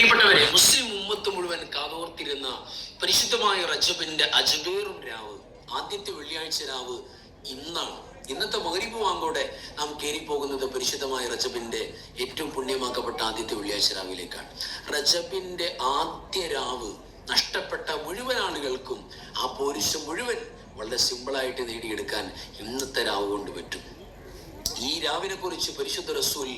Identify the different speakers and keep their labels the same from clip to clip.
Speaker 1: പ്രിയപ്പെട്ടവരെ മുസ്ലിം ഉമ്മത്ത് മുഴുവൻ കാതോർത്തിരുന്ന പരിശുദ്ധമായ റജബിന്റെ അജബേറും രാവ് ആദ്യത്തെ വെള്ളിയാഴ്ച രാവ് ഇന്നാണ്. ഇന്നത്തെ മകരിബ് വാങ്കോടെ നാം കയറി പോകുന്നത് പരിശുദ്ധമായ റജബിന്റെ ഏറ്റവും പുണ്യമാക്കപ്പെട്ട ആദ്യത്തെ വെള്ളിയാഴ്ച രാവിലേക്കാണ്. റജബിന്റെ ആദ്യ രാവ് നഷ്ടപ്പെട്ട മുഴുവൻ ആളുകൾക്കും ആ പോരിശം മുഴുവൻ വളരെ സിമ്പിളായിട്ട് നേടിയെടുക്കാൻ ഇന്നത്തെ രാവ് കൊണ്ട് പറ്റും. ഈ രാവിനെ കുറിച്ച് പരിശുദ്ധ റസൂൽ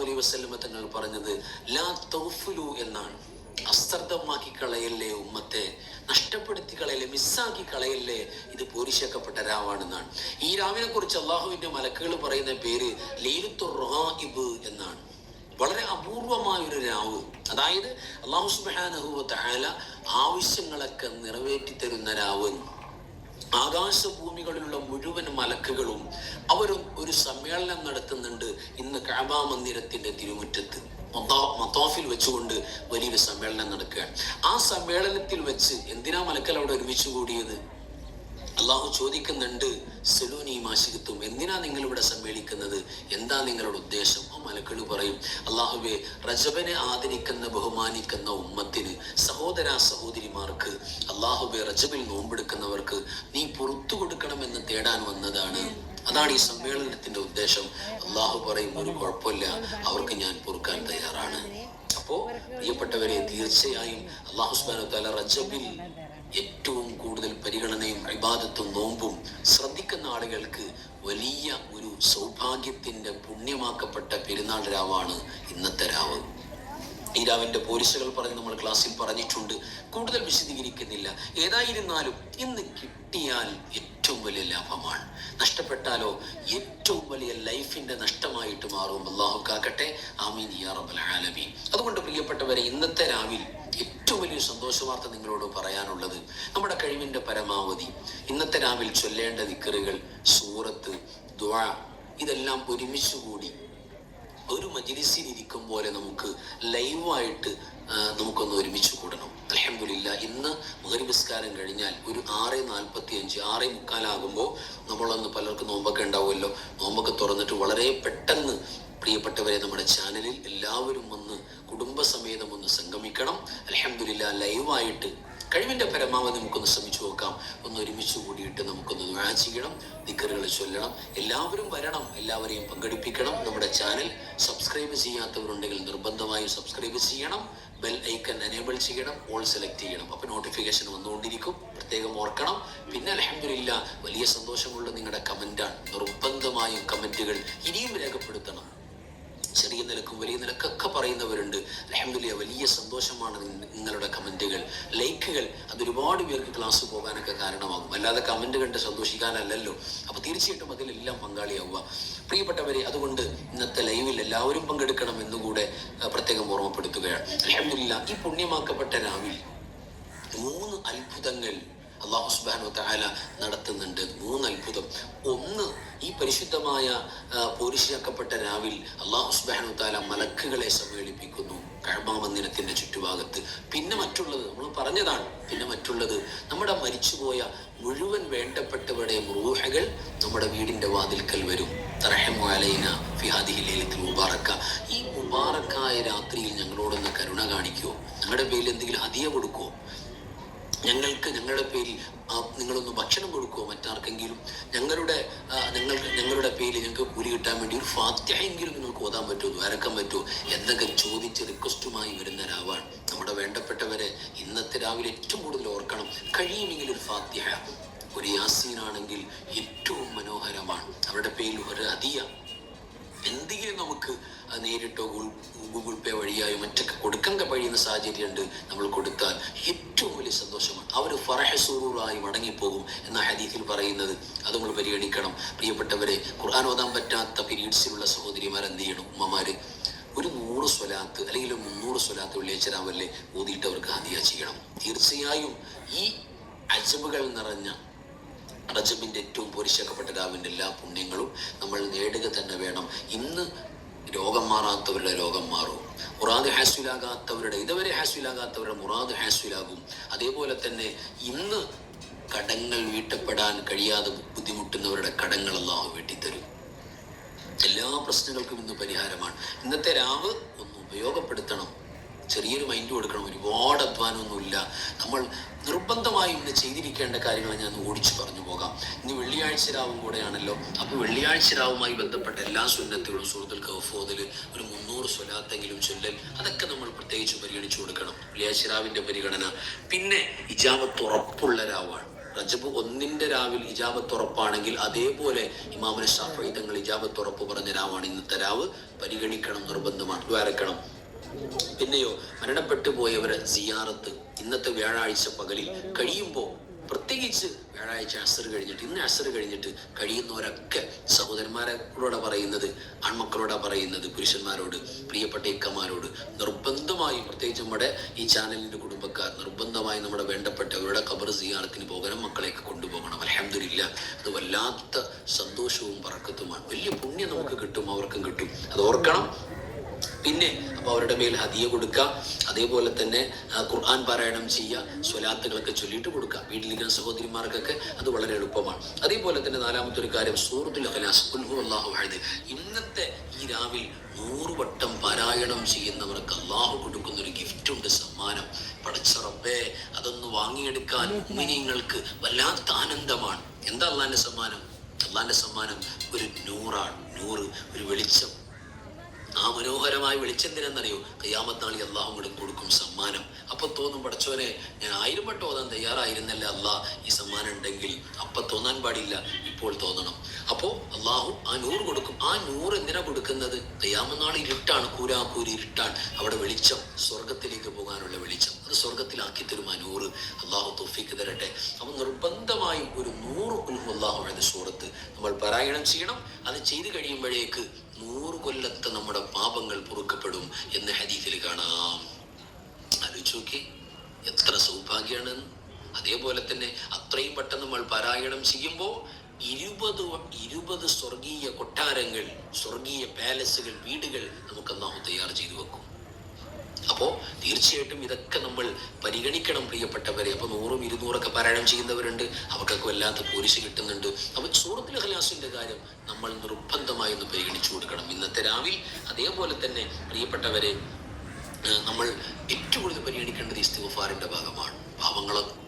Speaker 1: അലൈഹി വസ്ലമ തങ്ങൾ പറഞ്ഞത് ലാ തൗഫുലു എന്നാണ്. അസ്തർദ്ധമാക്കി കളയല്ലേ ഉമ്മത്തെ? നഷ്ടപ്പെടുത്തി കളയല്ലേ? മിസ്സാക്കി കളയല്ലേ? ഇത് പൂരിശേക്കപ്പെട്ട രാവാണെന്നാണ്. ഈ രാവിനെ കുറിച്ച് അള്ളാഹുവിന്റെ മലക്കുകൾ പറയുന്ന പേര് ലീലുത്തുർ റഹായിബ് എന്നാണ്. വളരെ അപൂർവമായ ഒരു രാവ്. അതായത് അള്ളാഹു സുബ്ഹാനഹു വ തആല ആവശ്യങ്ങളൊക്കെ നിറവേറ്റി തരുന്ന രാവ്. ആകാശഭൂമികളിലുള്ള മുഴുവൻ മലക്കുകളും അവരും ഒരു സമ്മേളനം നടത്തുന്നുണ്ട് ഇന്ന് കാബാ മന്ദിരത്തിന്റെ തിരുമുറ്റത്ത്. മത്തോഫിൽ വെച്ചുകൊണ്ട് വലിയൊരു സമ്മേളനം നടക്കുകയാണ്. ആ സമ്മേളനത്തിൽ വെച്ച് എന്തിനാ മലക്കൽ അവിടെ ഒരുമിച്ച് കൂടിയത്? അള്ളാഹു ചോദിക്കുന്നുണ്ട് സെലൂനി മാശികത്വം എന്തിനാ നിങ്ങൾ ഇവിടെ സമ്മേളിക്കുന്നത്? എന്താ നിങ്ങളുടെ ഉദ്ദേശം? ആ മലക്കൾ പറയും അള്ളാഹുബെ റജബനെ ആദരിക്കുന്ന ബഹുമാനിക്കുന്ന ഉമ്മത്തിന് സഹോദര സഹോദരിമാർക്ക് അള്ളാഹുബെ റജബിൽ നോമ്പെടുക്കുന്നവർക്ക് നീ പുറത്തു കൊടുക്കണമെന്ന് തേടാൻ വന്നതാണ്. അതാണ് ഈ സമ്മേളനത്തിന്റെ ഉദ്ദേശം. അള്ളാഹു പറയും ഒരു കുഴപ്പമില്ല. അവർക്ക് ഞാൻ പൊറുക്കാൻ തയ്യാറാണ്. അപ്പോ പ്രിയപ്പെട്ടവരെ തീർച്ചയായും അള്ളാഹു തആല റജബിൽ ഏറ്റവും കൂടുതൽ പരിഗണനയും ഇബാദത്തും നോമ്പും ശ്രദ്ധിക്കുന്ന ആളുകൾക്ക് വലിയ ഒരു സൗഭാഗ്യത്തിന്റെ പുണ്യമാക്കപ്പെട്ട പെരുന്നാൾ രാവാണ് ഇന്നത്തെ രാവ്. ഈ രാവിന്റെ പോലീസുകൾ പറഞ്ഞ് നമ്മൾ ക്ലാസ്സിൽ പറഞ്ഞിട്ടുണ്ട്. കൂടുതൽ വിശദീകരിക്കുന്നില്ല. ഏതായിരുന്നാലും ഇന്ന് കിട്ടിയാൽ ഏറ്റവും വലിയ ലാഭമാണ്. നഷ്ടപ്പെട്ടാലോ ഏറ്റവും വലിയ ലൈഫിന്റെ നഷ്ടമായിട്ട് മാറും. അള്ളാഹു കാക്കട്ടെ. ആമീൻ യാ റബ്ബൽ ആലമീൻ. അതുകൊണ്ട് പ്രിയപ്പെട്ടവരെ ഇന്നത്തെ രാവിൽ ഏറ്റവും വലിയ സന്തോഷ വാർത്ത നിങ്ങളോട് പറയാനുള്ളത് നമ്മുടെ കഴിവിന്റെ പരമാവധി. ഇന്നത്തെ രാവിൽ ചൊല്ലേണ്ട ദിക്കറുകൾ സൂറത്ത് ദ്വാ ഇതെല്ലാം ഒരുമിച്ച് കൂടി ഒരു മജിലിസിൽ ഇരിക്കും പോലെ നമുക്ക് ലൈവായിട്ട് നമുക്കൊന്ന് ഒരുമിച്ച് കൂടണം. അലഹമില്ല ഇന്ന് മകരിബിസ്കാരം കഴിഞ്ഞാൽ ഒരു ആറ് നാൽപ്പത്തി അഞ്ച് ആറ് മുക്കാലാകുമ്പോൾ നമ്മളൊന്ന് പലർക്കും നോമ്പൊക്കെ ഉണ്ടാവുമല്ലോ. നോമ്പൊക്കെ തുറന്നിട്ട് വളരെ പെട്ടെന്ന് പ്രിയപ്പെട്ടവരെ നമ്മുടെ ചാനലിൽ എല്ലാവരും ഒന്ന് കുടുംബസമേതം ഒന്ന് സംഗമിക്കണം. അലഹമില്ല ലൈവായിട്ട് കഴിവിന്റെ പരമാവധി നമുക്കൊന്ന് ശ്രമിച്ചു നോക്കാം. ഒന്ന് ഒരുമിച്ച് കൂടിയിട്ട് നമുക്കൊന്ന് ദുആ ചെയ്യണം ചൊല്ലണം. എല്ലാവരും വരണം എല്ലാവരെയും പങ്കെടുപ്പിക്കണം. നമ്മുടെ ചാനൽ സബ്സ്ക്രൈബ് ചെയ്യാത്തവരുണ്ടെങ്കിൽ നിർബന്ധമായും സബ്സ്ക്രൈബ് ചെയ്യണം. ബെൽ ഐക്കൺ എനേബിൾ ചെയ്യണം ഓൾ സെലക്ട് ചെയ്യണം. അപ്പോൾ നോട്ടിഫിക്കേഷൻ വന്നുകൊണ്ടിരിക്കും. പ്രത്യേകം ഓർക്കണം. പിന്നെ അലഹമില്ല വലിയ സന്തോഷമുള്ള നിങ്ങളുടെ കമന്റാണ് നിർബന്ധമായും കമന്റുകൾ ഇനിയും രേഖപ്പെടുത്തണം. ചെറിയ നിലക്കും വലിയ നിലക്കൊക്കെ പറയുന്നവരുണ്ട്. അലഹമില്ല വലിയ സന്തോഷമാണ് നിങ്ങളുടെ കമന്റുകൾ ലൈക്കുകൾ. അതൊരുപാട് പേർക്ക് ക്ലാസ് പോകാനൊക്കെ കാരണമാകും. അല്ലാതെ കമന്റ് കണ്ട് സന്തോഷിക്കാനല്ലല്ലോ. അപ്പൊ തീർച്ചയായിട്ടും അതിലെല്ലാം പങ്കാളിയാവുക. പ്രിയപ്പെട്ടവരെ അതുകൊണ്ട് ഇന്നത്തെ ലൈവിൽ എല്ലാവരും പങ്കെടുക്കണം എന്നുകൂടെ പ്രത്യേകം ഓർമ്മപ്പെടുത്തുകയാണ്. അലഹമില്ല ഈ പുണ്യമാക്കപ്പെട്ട രാവിൽ മൂന്ന് അത്ഭുതങ്ങൾ അള്ളാഹു സുബാനു താല നടത്തുന്നുണ്ട്. മൂന്ന് അത്ഭുതം. ഒന്ന് ഈ പരിശുദ്ധമായ പോരിശാക്കപ്പെട്ട രാവിൽ അള്ളാഹു സുബാനു താല മലക്കുകളെ സമ്മേളിപ്പിക്കുന്നു കഴബാ മന്ദിരത്തിന്റെ ചുറ്റുഭാഗത്ത്. പിന്നെ മറ്റുള്ളത് നമ്മൾ പറഞ്ഞതാണ്. പിന്നെ മറ്റുള്ളത് നമ്മുടെ മരിച്ചുപോയ മുഴുവൻ വേണ്ടപ്പെട്ടവരുടെ റൂഹകൾ നമ്മുടെ വീടിന്റെ വാതിൽക്കൽ വരും. മുബാറക്ക. ഈ മുബാറക്കായ രാത്രിയിൽ ഞങ്ങളോടൊന്ന് കരുണ കാണിക്കുമോ ഞങ്ങളുടെ പേരിൽ എന്തെങ്കിലും ഹദിയ കൊടുക്കുമോ ഞങ്ങൾക്ക് ഞങ്ങളുടെ പേരിൽ നിങ്ങളൊന്ന് ഭക്ഷണം കൊടുക്കുമോ മറ്റാർക്കെങ്കിലും? ഞങ്ങളുടെ നിങ്ങൾ ഞങ്ങളുടെ പേരിൽ ഞങ്ങൾക്ക് കൂലി കിട്ടാൻ വേണ്ടി ഒരു ഫാത്യയെങ്കിലും നിങ്ങൾക്ക് ഓതാൻ പറ്റുമോ? ദ്വാരക്കാൻ പറ്റുമോ? എന്നൊക്കെ ചോദിച്ച് റിക്വസ്റ്റുമായി വരുന്ന രാവാണ്. നമ്മുടെ വേണ്ടപ്പെട്ടവരെ ഇന്നത്തെ രാവിലെ ഏറ്റവും കൂടുതൽ ഓർക്കണം. കഴിയുമെങ്കിൽ ഒരു ഫാത്യഹ ഒരു യാസീനാണെങ്കിൽ ഏറ്റവും മനോഹരമാണ്. അവരുടെ പേരിൽ ഒരു അതിയ എന്തെങ്കിലും നമുക്ക് നേരിട്ടോ ഗൂഗിൾ പേ വഴിയായോ മറ്റൊക്കെ കൊടുക്കാൻ കഴിയുന്ന സാഹചര്യമുണ്ട് നമ്മൾ കൊടുത്താൽ ഏറ്റവും വലിയ സന്തോഷമാണ്. അവർ ഫറഹസൂറായി മടങ്ങിപ്പോകും എന്ന ഹദീഫിൽ പറയുന്നത്. അത് നമ്മൾ പരിഗണിക്കണം. പ്രിയപ്പെട്ടവരെ ഖുർആൻ ഓതാൻ പറ്റാത്ത പീരീഡ്സിലുള്ള സഹോദരിമാർ എന്ത് ചെയ്യണം? ഉമ്മമാര് ഒരു നൂറ് സ്വലാത്ത് അല്ലെങ്കിൽ മുന്നൂറ് സ്വലാത്ത് വെള്ളിയാഴ്ച രാവിലെ ഊതിയിട്ട് അവർക്ക് ഹദിയ ചെയ്യണം. തീർച്ചയായും ഈ അജബുകൾ നിറഞ്ഞ റജബിന്റെ ഏറ്റവും പോരിശക്കപ്പെട്ട രാവിന്റെ എല്ലാ പുണ്യങ്ങളും നമ്മൾ നേടുക തന്നെ വേണം. ഇന്ന് രോഗം മാറാത്തവരുടെ രോഗം മാറും. മുറാദ് ഹാസ്വിലാകാത്തവരുടെ ഇതുവരെ ഹാസ്വിലാകാത്തവരുടെ മുറാദ് ഹാസ്വിലാകും അതേപോലെ തന്നെ ഇന്ന് കടങ്ങൾ വീട്ടപ്പെടാൻ കഴിയാതെ ബുദ്ധിമുട്ടുന്നവരുടെ കടങ്ങൾ അള്ളാഹു വീട്ടിത്തരും. എല്ലാ പ്രശ്നങ്ങൾക്കും ഇന്ന് പരിഹാരമാണ്. ഇന്നത്തെ രാവ് ഒന്ന് ഉപയോഗപ്പെടുത്തണം. ചെറിയൊരു മൈൻഡ് കൊടുക്കണം. ഒരുപാട് അധ്വാനമൊന്നുമില്ല. നമ്മൾ നിർബന്ധമായി ഇന്ന് ചെയ്തിരിക്കേണ്ട കാര്യങ്ങൾ ഞാൻ ഓടിച്ചു പറഞ്ഞു. പോകാം ഇനി വെള്ളിയാഴ്ച രാവും കൂടെയാണല്ലോ. അപ്പോൾ വെള്ളിയാഴ്ച രാവുമായി ബന്ധപ്പെട്ട എല്ലാ സുന്നത്തുകളും സുഹൃത്തുൽ കൗഫോദിൽ ഒരു മുന്നൂറ് സ്വലാത്തെങ്കിലും ചൊല്ലൽ അതൊക്കെ നമ്മൾ പ്രത്യേകിച്ച് പരിഗണിച്ചു കൊടുക്കണം. വെള്ളിയാഴ്ച രാവിന്റെ പരിഗണന. പിന്നെ ഇജാബത്ത് ഉറപ്പുള്ള രാവാണ്. റജബ് ഒന്നിന്റെ രാവിൽ ഇജാബത്ത് ഉറപ്പാണെങ്കിൽ അതേപോലെ ഇമാമന ഷാഫി ഇജാബത്ത് ഉറപ്പ് പറഞ്ഞ രാവാണ്. ഇന്നത്തെ രാവ് പരിഗണിക്കണം നിർബന്ധമാണ്. ദ്വാരക്കണം പിന്നെയോ മരണപ്പെട്ടു പോയവരെ സിയാറത്ത്. ഇന്നത്തെ വ്യാഴാഴ്ച പകലിൽ കഴിയുമ്പോൾ പ്രത്യേകിച്ച് വ്യാഴാഴ്ച അസർ കഴിഞ്ഞിട്ട് ഇന്ന് അസർ കഴിഞ്ഞിട്ട് കഴിയുന്നവരൊക്കെ സഹോദരന്മാരോടാ പറയുന്നത് ആൺമക്കളോടാ പറയുന്നത് പുരുഷന്മാരോട് പ്രിയപ്പെട്ട ഇക്കന്മാരോട് നിർബന്ധമായും പ്രത്യേകിച്ച് നമ്മുടെ ഈ ചാനലിന്റെ കുടുംബക്കാർ നിർബന്ധമായി നമ്മുടെ വേണ്ടപ്പെട്ടവരുടെ കബർ സിയാറത്തിന് പോകണം മക്കളെയൊക്കെ കൊണ്ടുപോകണം. അലഹമില്ല അത് വല്ലാത്ത സന്തോഷവും പറക്കത്തുമാണ്. വലിയ പുണ്യം നമുക്ക് കിട്ടും അവർക്കും കിട്ടും. അത് ഓർക്കണം. പിന്നെ അപ്പൊ അവരുടെ മേൽ ഹതിയ കൊടുക്കുക. അതേപോലെ തന്നെ ഖുർആൻ പാരായണം ചെയ്യുക സ്വലാത്തുകളൊക്കെ ചൊല്ലിയിട്ട് കൊടുക്കുക. വീട്ടിലിരിക്കുന്ന സഹോദരിമാർക്കൊക്കെ അത് വളരെ എളുപ്പമാണ്. അതേപോലെ തന്നെ നാലാമത്തെ ഒരു കാര്യം സൂറത്തുൽ അഖലാസ് ഖുൽ ഹു അല്ലാഹു ഇന്നത്തെ ഈ രാവിൽ നൂറുവട്ടം പാരായണം ചെയ്യുന്നവർക്ക് അള്ളാഹു കൊടുക്കുന്ന ഒരു ഗിഫ്റ്റ് ഉണ്ട് സമ്മാനം. പടച്ച റബ്ബേ അതൊന്ന് വാങ്ങിയെടുക്കാൻ മുഅ്മിനീങ്ങൾക്ക് വല്ലാത്ത ആനന്ദമാണ്. എന്താ അള്ളാന്റെ സമ്മാനം? അള്ളാന്റെ സമ്മാനം ഒരു നൂറാണ്. നൂറ് ഒരു വെളിച്ചം. ആ മനോഹരമായ വെളിച്ചെന്തിനെന്നറിയോ? കയ്യാമത്താളി അള്ളാഹു കൂടെ കൊടുക്കും സമ്മാനം. അപ്പൊ തോന്നും പഠിച്ചോനെ ഞാൻ ആയിരം വട്ടം ഓതാൻ തയ്യാറായിരുന്നല്ല അള്ളാഹ് ഈ സമ്മാനം ഉണ്ടെങ്കിൽ അപ്പൊ തോന്നാൻ പാടില്ല. ഇപ്പോൾ തോന്നണം. അപ്പോ അള്ളാഹു ആ നൂറ് കൊടുക്കും. ആ നൂറ് എന്തിനാ കൊടുക്കുന്നത്? കയ്യാമനാൾ ഇരുട്ടാണ് കൂരാക്കൂരി ഇരുട്ടാണ്. അവിടെ വെളിച്ചം സ്വർഗത്തിലേക്ക് പോകാനുള്ള വെളിച്ചം. അത് സ്വർഗത്തിലാക്കി തരും ആ നൂറ്. അള്ളാഹു തൊഫിക്ക് തരട്ടെ. അപ്പൊ നിർബന്ധമായും ഒരു നൂറ് കുൽഹു അള്ളാഹു എന്ന നമ്മൾ പാരായണം ചെയ്യണം. അത് ചെയ്തു കഴിയുമ്പോഴേക്ക് നൂറ് കൊല്ലത്തെ നമ്മുടെ പാപങ്ങൾ പൊറുക്കപ്പെടും എന്ന് ഹദീസിൽ കാണാം. ആലോചിച്ച് എത്ര സൗഭാഗ്യമാണ്. അതേപോലെ തന്നെ അത്രയും പെട്ടെന്ന് നമ്മൾ പാരായണം ചെയ്യുമ്പോൾ ഇരുപത് ഇരുപത് സ്വർഗീയ കൊട്ടാരങ്ങൾ സ്വർഗീയ പാലസുകൾ വീടുകൾ നമുക്ക് അന്നാഹു തയ്യാർ ചെയ്തു വെക്കും. അപ്പോ തീർച്ചയായിട്ടും ഇതൊക്കെ നമ്മൾ പരിഗണിക്കണം പ്രിയപ്പെട്ടവരെ. അപ്പൊ നൂറും ഇരുന്നൂറൊക്കെ പാരായണം ചെയ്യുന്നവരുണ്ട്. അവർക്കൊക്കെ വല്ലാത്ത പോലീസ് കിട്ടുന്നുണ്ട്. അപ്പൊ സൂറത്തുൽ ഖലാസിന്റെ കാര്യം നമ്മൾ നിർബന്ധമായി ഒന്ന് പരിഗണിച്ചു കൊടുക്കണം. ഇന്നത്തെ രാവിൽ അതേപോലെ തന്നെ പ്രിയപ്പെട്ടവരെ നമ്മൾ ഏറ്റവും കൂടുതൽ പരിഗണിക്കേണ്ടത് ഇസ്തിഫാറിന്റെ ഭാഗമാണ്. പാവങ്ങളൊക്കെ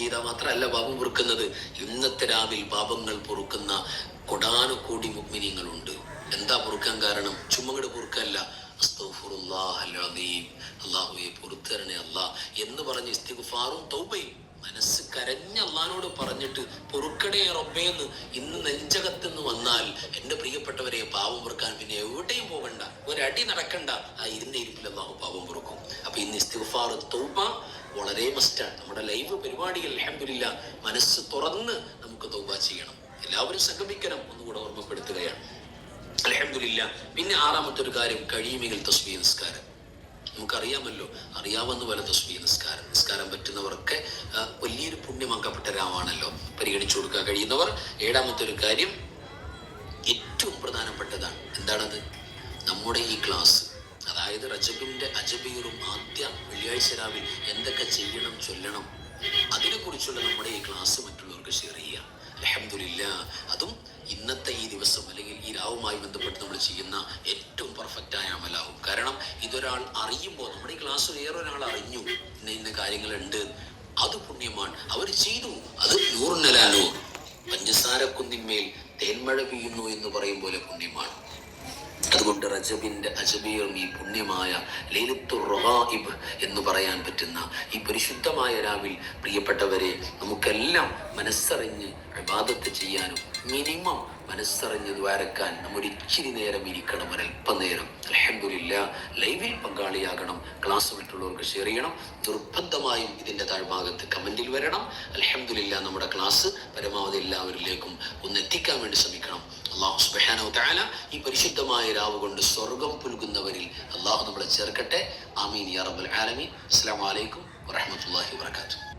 Speaker 1: ചെയ്താൽ മാത്രമല്ല പാപം പൊറുക്കുന്നത്. ഇന്നത്തെ രാവിൽ പാപങ്ങൾ പൊറുക്കുന്ന കൊടാനുകൂടി മുഗ്മിനിങ്ങളുണ്ട്. എന്താ പൊറുക്കാൻ കാരണം? ചുമകട് പൊറുക്കല്ല. പൊറുത്തരണേ അല്ലാ എന്ന് പറഞ്ഞ് ഇസ്തിഗ്ഫാറും തൗബയും മനസ്സ് കരഞ്ഞ അള്ളഹാനോട് പറഞ്ഞിട്ട് പൊറുക്കടേ റബ്ബേന്ന് ഇന്ന് നെഞ്ചകത്തുനിന്ന് വന്നാൽ എന്റെ പ്രിയപ്പെട്ടവരെ പാവം പൊറുക്കാൻ പിന്നെ എവിടെയും പോകണ്ട. ഒരടി നടക്കണ്ട. ആ ഇരുന്ന അള്ളാഹു പാവം പൊറുക്കും. അപ്പൊ ഇന്ന് ഇസ്തിഗുഫാർ തൗബ വളരെ മസ്റ്റാണ് നമ്മുടെ ലൈവ് പരിപാടികൾ അലഹമില്ല മനസ്സ് തുറന്ന് നമുക്ക് തൗബ ചെയ്യണം. എല്ലാവരും സംഗമിക്കണം ഒന്നുകൂടെ ഓർമ്മപ്പെടുത്തുകയാണ്. അലഹമില്ല പിന്നെ ആറാമത്തെ ഒരു കാര്യം കഴിയുമെങ്കിൽ തസ്മീ നിസ്കാരം. നമുക്കറിയാമല്ലോ അറിയാവുന്ന പോലെ തസ്മീ നിസ്കാരം. നിസ്കാരം പറ്റുന്നവർക്ക് വലിയൊരു പുണ്യമാക്കപ്പെട്ട രാമാണല്ലോ പരിഗണിച്ചു കൊടുക്കാൻ കഴിയുന്നവർ ഏഴാമത്തെ ഒരു കാര്യം ഏറ്റവും പ്രധാനപ്പെട്ടതാണ്. എന്താണത്? നമ്മുടെ ഈ ക്ലാസ് അതായത് റജബിന്റെ അജബീറും ആദ്യ വെള്ളിയാഴ്ച രാവിൽ എന്തൊക്കെ ചെയ്യണം ചൊല്ലണം അതിനെക്കുറിച്ചുള്ള നമ്മുടെ ഈ ക്ലാസ് മറ്റുള്ളവർക്ക് ഷെയർ ചെയ്യുക. അലഹമില്ല അതും ഇന്നത്തെ ഈ ദിവസം അല്ലെങ്കിൽ ഈ രാവുമായി ബന്ധപ്പെട്ട് നമ്മൾ ചെയ്യുന്ന ഏറ്റവും പെർഫെക്റ്റ് ആയ അമലാവും. കാരണം ഇതൊരാൾ അറിയുമ്പോൾ നമ്മുടെ ഈ ക്ലാസ് വേറൊരാൾ അറിഞ്ഞു ഇന്ന ഇന്ന കാര്യങ്ങളുണ്ട് അത് പുണ്യമാണ് അവർ ചെയ്തു അത് നൂറിനലാനൂർ പഞ്ചസാര കുന്നിന്മേൽ തേന്മഴ പെയ്യുന്നു എന്ന് പറയും പോലെ പുണ്യമാണ്. അതുകൊണ്ട് റജബിന്റെ അജബീറും ഈ പുണ്യമായ ലേലത്തു റഗായിബ് എന്ന് പറയാൻ പറ്റുന്ന ഈ പരിശുദ്ധമായ രാവിൽ പ്രിയപ്പെട്ടവരെ നമുക്കെല്ലാം മനസ്സറിഞ്ഞ് വിവാദത്ത് ചെയ്യാനും മിനിമം മനസ്സറിഞ്ഞ് ദ്വാരക്കാൻ നമ്മൾ ഇച്ചിരി നേരം ഇരിക്കണം ഒരല്പനേരം അലഹമില്ല ലൈവിൽ പങ്കാളിയാകണം ക്ലാസ് മറ്റുള്ളവർക്ക് ഷെയർ ചെയ്യണം. നിർബന്ധമായും ഇതിന്റെ താഴ്ഭാഗത്ത് കമന്റിൽ വരണം. അലഹമില്ല നമ്മുടെ ക്ലാസ് പരമാവധി എല്ലാവരിലേക്കും ഒന്ന് എത്തിക്കാൻ വേണ്ടി ശ്രമിക്കണം. അള്ളാഹു സുബാനോ താല ഈ പരിശുദ്ധമായ രാവ് കൊണ്ട് സ്വർഗം പുൽകുന്നവരിൽ അള്ളാഹു നമ്മളെ ചേർക്കട്ടെ. ആമീൻ യാ റബ്ബൽ ആലമീൻ. അസ്സലാമു അലൈക്കും വറഹ്മത്തുള്ളാഹി വബറകാതുഹു.